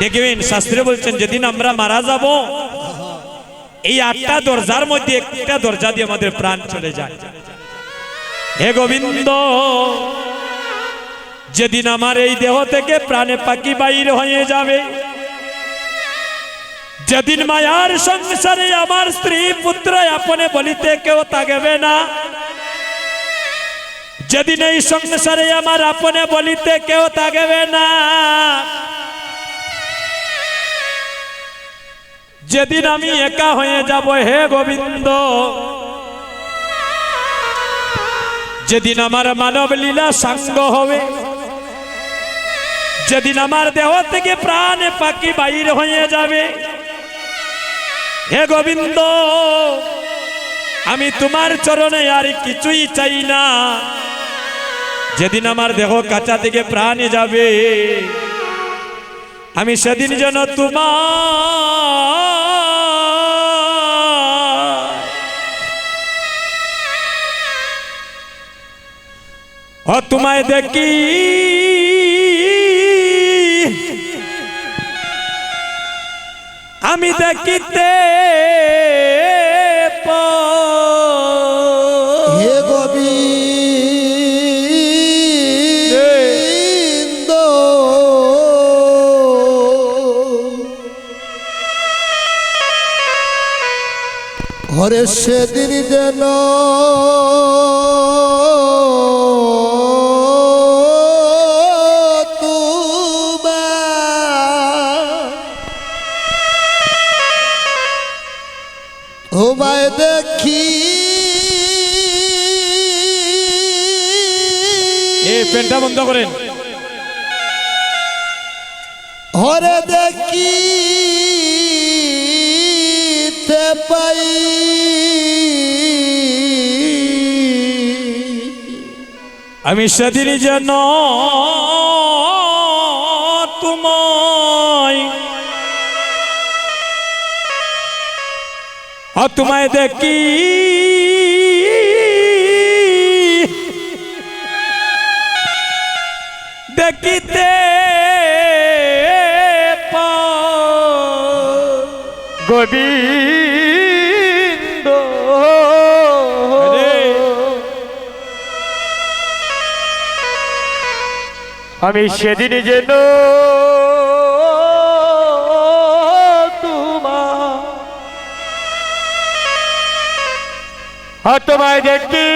দেখবেন, শাস্ত্রে বলছেন, যেদিন আমরা মারা যাব, এই আটটা দরজার মধ্যে একটা দরজা দিয়ে আমাদের প্রাণ চলে যায়। হে গোবিন্দ, যেদিন আমার এই দেহ থেকে প্রাণে পাখি বাইর হয়ে যাবে, যেদিন মায়ার সংসারে আমার স্ত্রী পুত্র আপনে বলিতে কেউ তাগবে না, যেদিন এই সংসারে আমার আপনে বলিতে কেউ তাগবে না যেদিন আমি একা হয়ে যাব, হে গোবিন্দ। যেদিন আমার মানব লীলা সাঙ্গ হবে, যেদিন আমার দেহ থেকে প্রাণ পাখি বাইর হয়ে যাবে, হে গোবিন্দ, আমি তোমার চরণে আর কিছুই চাই না। যেদিন আমার দেহ কাঁচা থেকে প্রাণে যাবে, আমি সেদিন যেন তোমার ও তোমায় দেখি। আমি দেখিতে হরে সেদিন যেন পেনটা বন্ধ করেন। হরে দেখি পাই। আমি সেদিন যেন তোমায় তোমায় দেখি দেখিতে গোবিন্দ। আমি সেদিন যেন তোমার তোমায় দেখি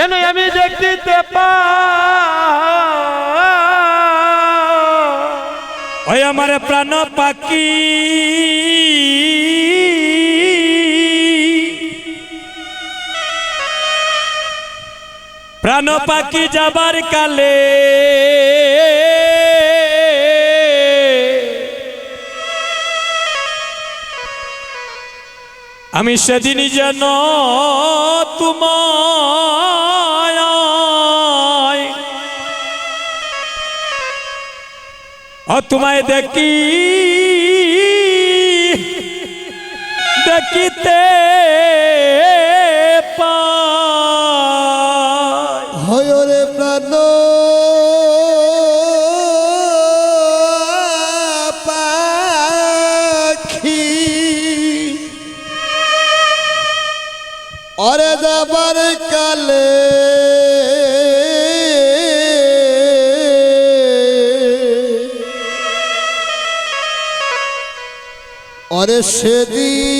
যেন আমি দেখিতে পাই আমার প্রাণ পাখি। প্রাণ পাখি যাবার কালে আমি সেদিনই যেন তোমায় ও তোমায় দেখি। দেখিতে হয়রে প্রাণ। পাখি। অরে যাবার কালে অরে সেদিন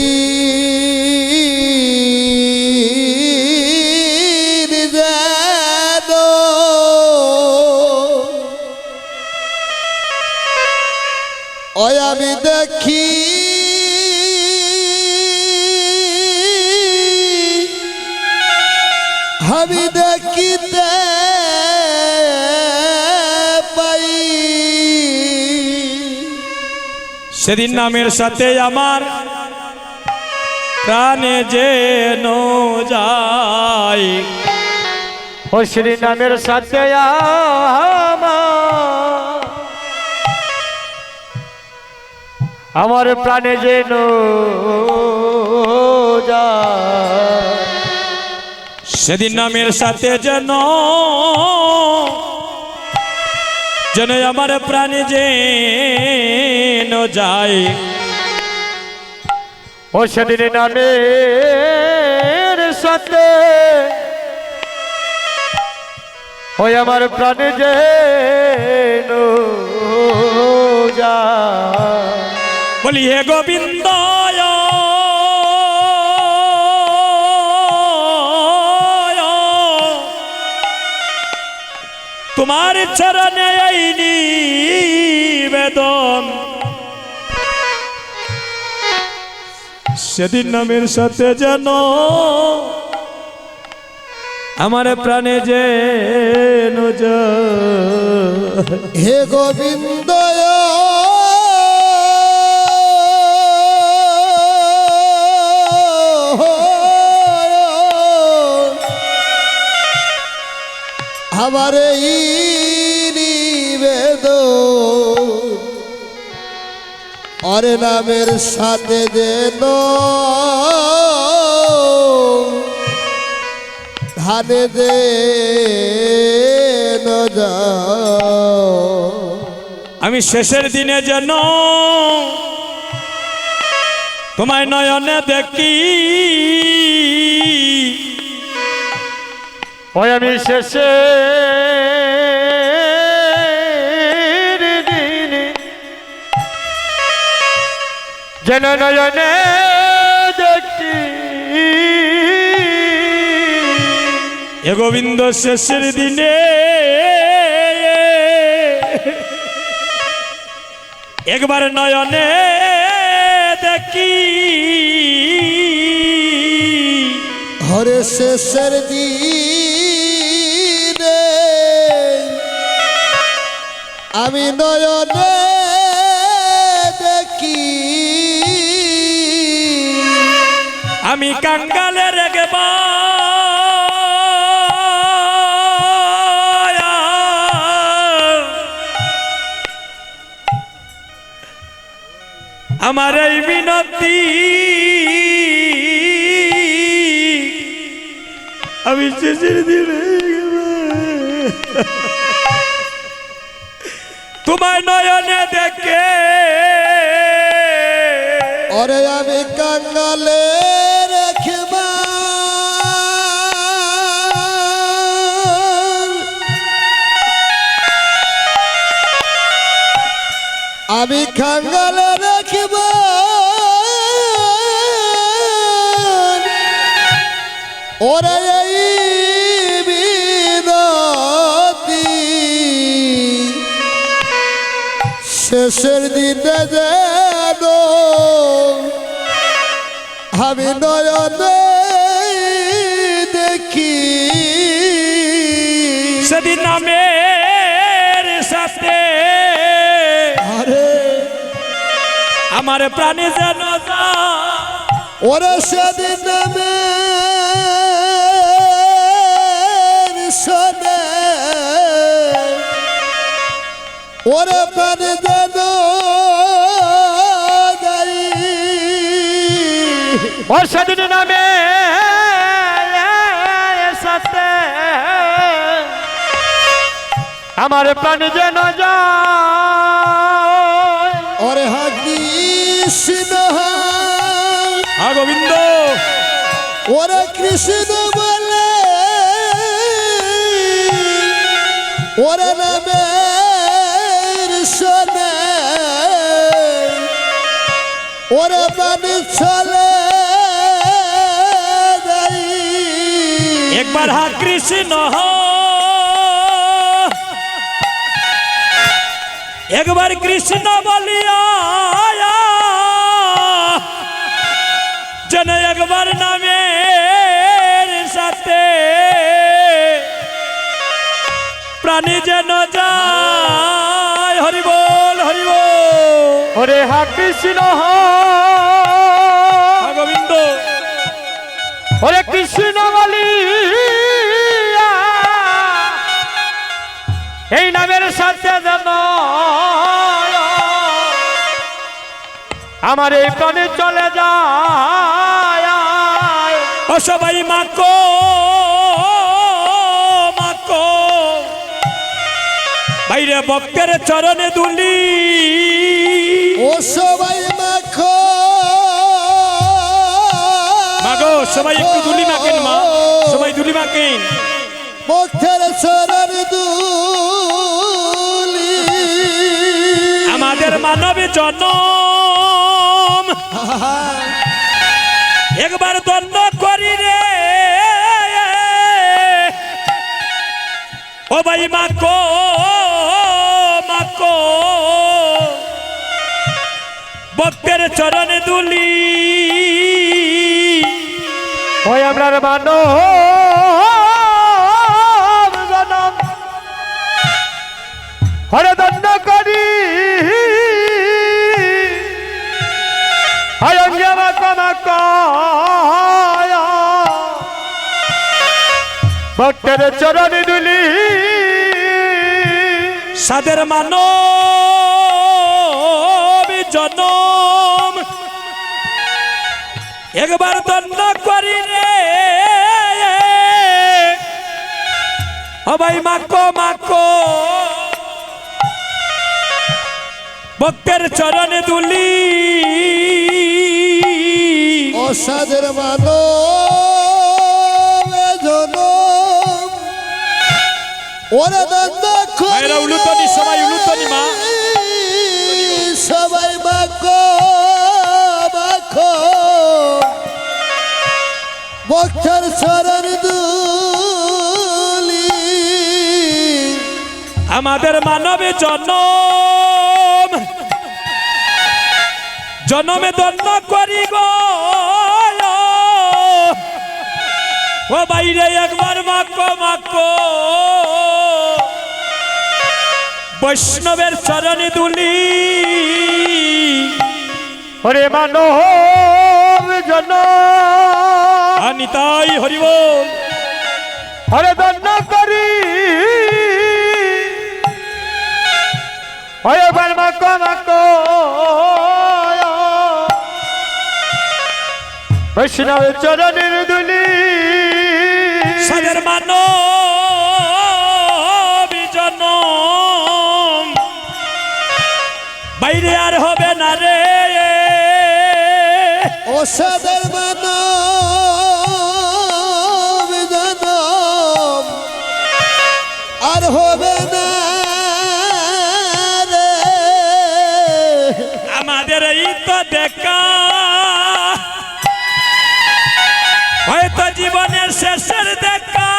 সেদিন নামের সাথে আমার প্রাণে যেন যায়। ও শ্রী নামের সাথে আমার প্রাণে যেন সেদিন নামের সাথে যেন যেন আমার প্রাণে যে যায়। ও সেদিন নামের সাথে ওই আমার প্রাণে যে যা বলি হে গোবিন্দ তোমার চরণে এই নিবেদন। সেদিন নামের সাথে যেন আমার প্রাণে যে হে গোবিন্দ আমার এই নিবেদন অরে নামের সাথে যেন ধানে দে আমি শেষের দিনে যেন তোমায় নয়নে দেখি। ওই আমি শেষে যেন নয়নে দেখি। এ গোবিন্দ শেষের দিনে একবার নয়নে দেখি। হরে শেষের দিনে। আমি নয়নে দেখি। আমি কাঙ্গালের রেগেবা আমার এই বিনতি আমি শেষের দিনে তোমায় নয়নে দেখে। ওরে আমি কাঙ্গালে আমি কাঙ্গালে রাখব ওরে এই শেষের দিনে যেন আমি নয়নে দেখি সেদিন নামের সাথে আরে আমার প্রাণী যেন। ওরে সেদিন নামে ওরে পানি যেন যাই। ওর সেদিন নামে সাথে আমার প্রাণ যেন যায়। ওরে কৃষ্ণ হা গোবিন্দ। ওরে কৃষ্ণ বলে। ওরে ওরে পানি চলে যাই একবার হা কৃষ্ণ একবার কৃষ্ণ বলিয়া যেন একবার নামের সাথে প্রাণী যেন যায় হরে হা হ্যাঁ কৃষ্ণ গোবিন্দ। হরে কৃষ্ণ বলি এই নামের সাথে যেন আমার এই প্রাণে চলে যায়। সবাই মাকো মাকো। বাইরে বক্তের চরণে দুলি। ও সবাই মাখো। মাগো সবাই একটু দুলি মাখেন মা। সবাই দুলি মাখেন। মুখের সরার দুলি। আমাদের মানবে জন্ম। একবার দণ্ড চরণে দুলি। ওই আমরার মানো জনম। হরে দণ্ড করি। হরে অঞ্জমা কমা কয়। ভক্তের চরণ দুলি। সাদের মানব। একবার দণ্ড করি রে। সবাই মাকো মাকো। ভক্তের চরণে দুলি। অসাদের মানো ওরে ভাইরা উলুতনি, সবাই উলুতনি মা। বক্ষর শরণ দুলি। আমাদের মানবে জনম। জনমে দণ্ড করি গো। ও বাইরে একবার মাকো মাকো বৈষ্ণবের চরণে দুলি। হরে মানো আনিতাই হরিবল হরে দণ্ড করি। হরে বর্মা কমক বৈষ্ণব চরণের দুলি সাদের মানব জনম। বাইরে আর হবে না রে। অসাদের মানব হবে না রে। আমাদের এই তো দেখা। হয়তো জীবনের শেষের দেখা।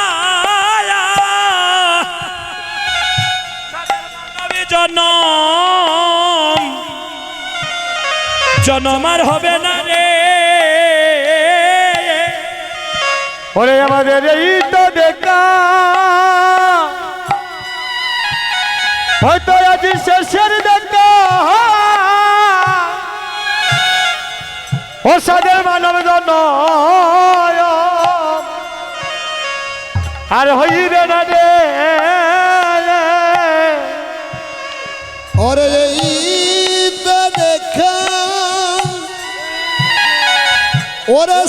জনম। জনম আর হবে না রে। ওরে আমাদের এই তো দেখা। হয়তো আজ শেষের দেখা। মানব আর হইবে না রে। দেখা।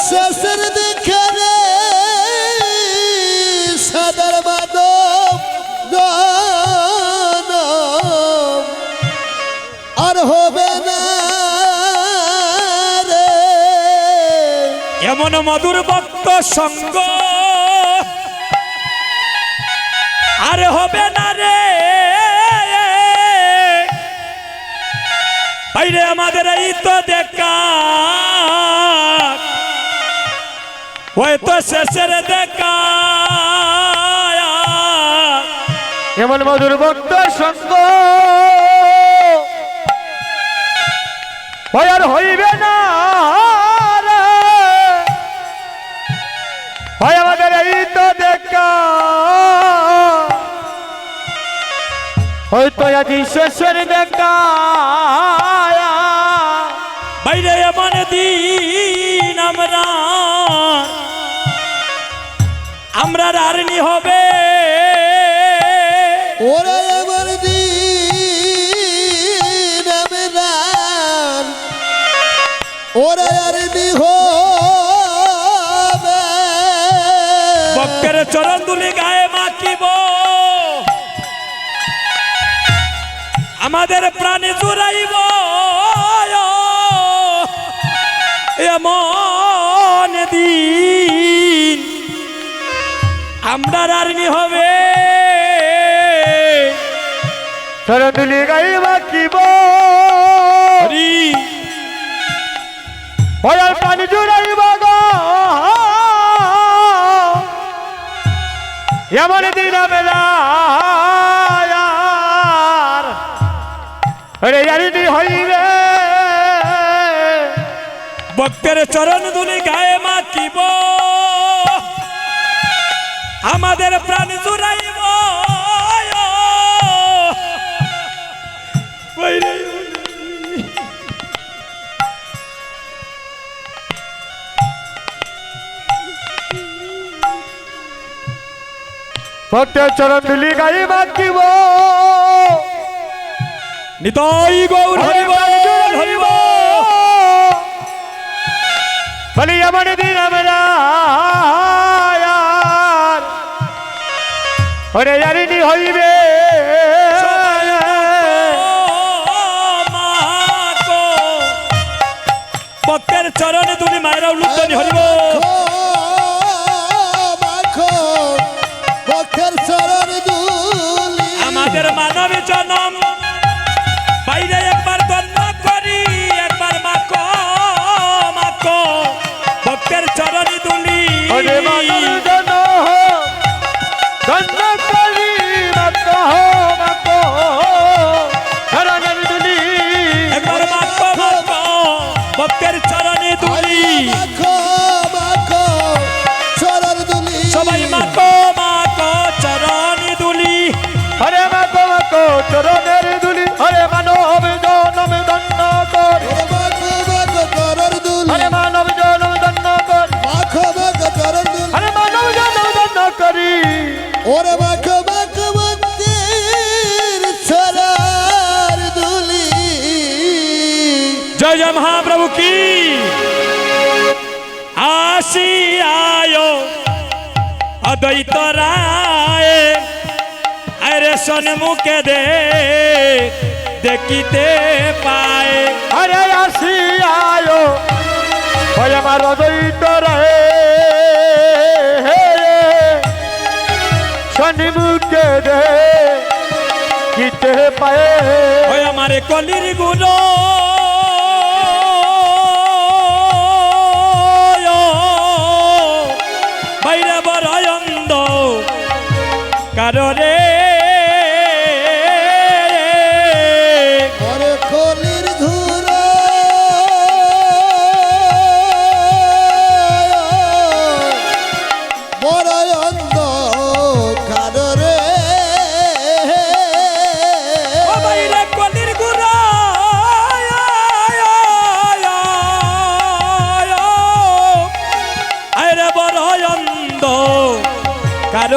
শেষের দেখা এমন মধুর ভক্ত সঙ্গ। আর হবে না রে। বাইরে আমাদের এই তো দেখা। হয়তো শেষের দেখা। এমন মধুর ভক্ত সঙ্গ। আর হইবে না। হয়তো আজি শেষের দেখা। দিন আমরা আমরা রারণী হবে আমাদের প্রাণে জুড়াইব এমন দিন আমরা রারনি হবে। চরণদুলি গাইবা কিব হরি। ভয়াল পানি জুড়াইবা গো। এমন দিন বেলার রে জানি হইবে ভক্তের চরণ দুলি গায়ে মাখিব। আমাদের প্রাণ জুড়াইব। বৈরে ভক্ত চরণদুলি গাইবা কিব নিতাই গৌর হরিব বলি এমন দিন আমরা ওরে জানি হইবে। ভক্তের চরণে তুমি মায়েরা উলুদ্ধনি হরিব আমাদের মানব জনম দুলি ওরে মানব ওরে মাখো মাখো ভক্তির চরণ দুলি। জয় জয় মহাপ্রভু কি? আসি আয়ো। অদ্বৈত রায় আরে সন্মুখে দে দেখিতে পায়। হরে আসি আয়ো। হয় আমার অদ্বৈত রে শনি মুখে দে কিতে পায়ে ওই আমারে কলিরগুলো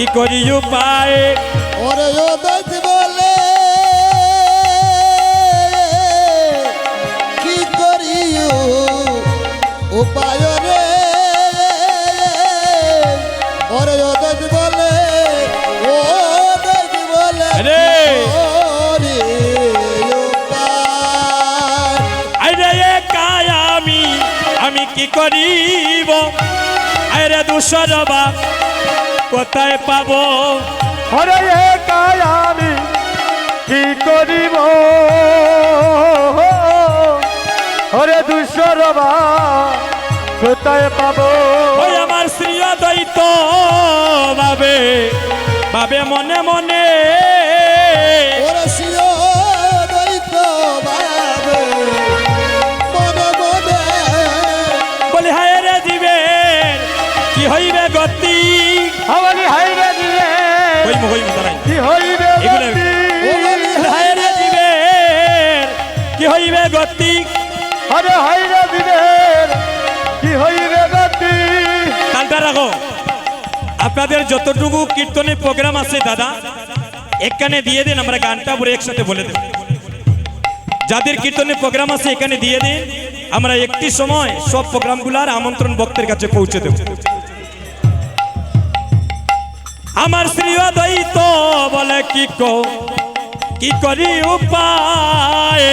কি করিউ পায়। ওরে ওদত বলে কি করিও উপায় রে? ওরে ওদত বলে ওদত বলে রে। উপায়? আমি আমি কি করিব? আরে দুসরবা কোথায় পাবো? হরে আমি কি করিব? হরে দুঃসরবা কোথায় পাবো? ওই আমার শ্রী দ্বৈত ভাবে ভাবে মনে মনে। ওরে শিও দৈত বাবে মনে মনে। বলি হায় রে দিবে কি হইবে গতি? হইমু হইমু তারাই কি হইবে এগুলো- কি হইবে গতি? আরে কি হইবে গতি? তালটা রাখো। আপনাদের যতটুকু কীর্তনের প্রোগ্রাম আছে দাদা এখানে দিয়ে দিন আমরা গানটা পুরো একসাথে বলে দেব। যাদের কীর্তনের প্রোগ্রাম আছে এখানে দিয়ে দিন আমরা একটি সময় সব প্রোগ্রামগুলার আমন্ত্রণ ভক্তের কাছে পৌঁছে দেব। আমার শ্রী অদ্বৈত বলে কো? কি করি উপায়?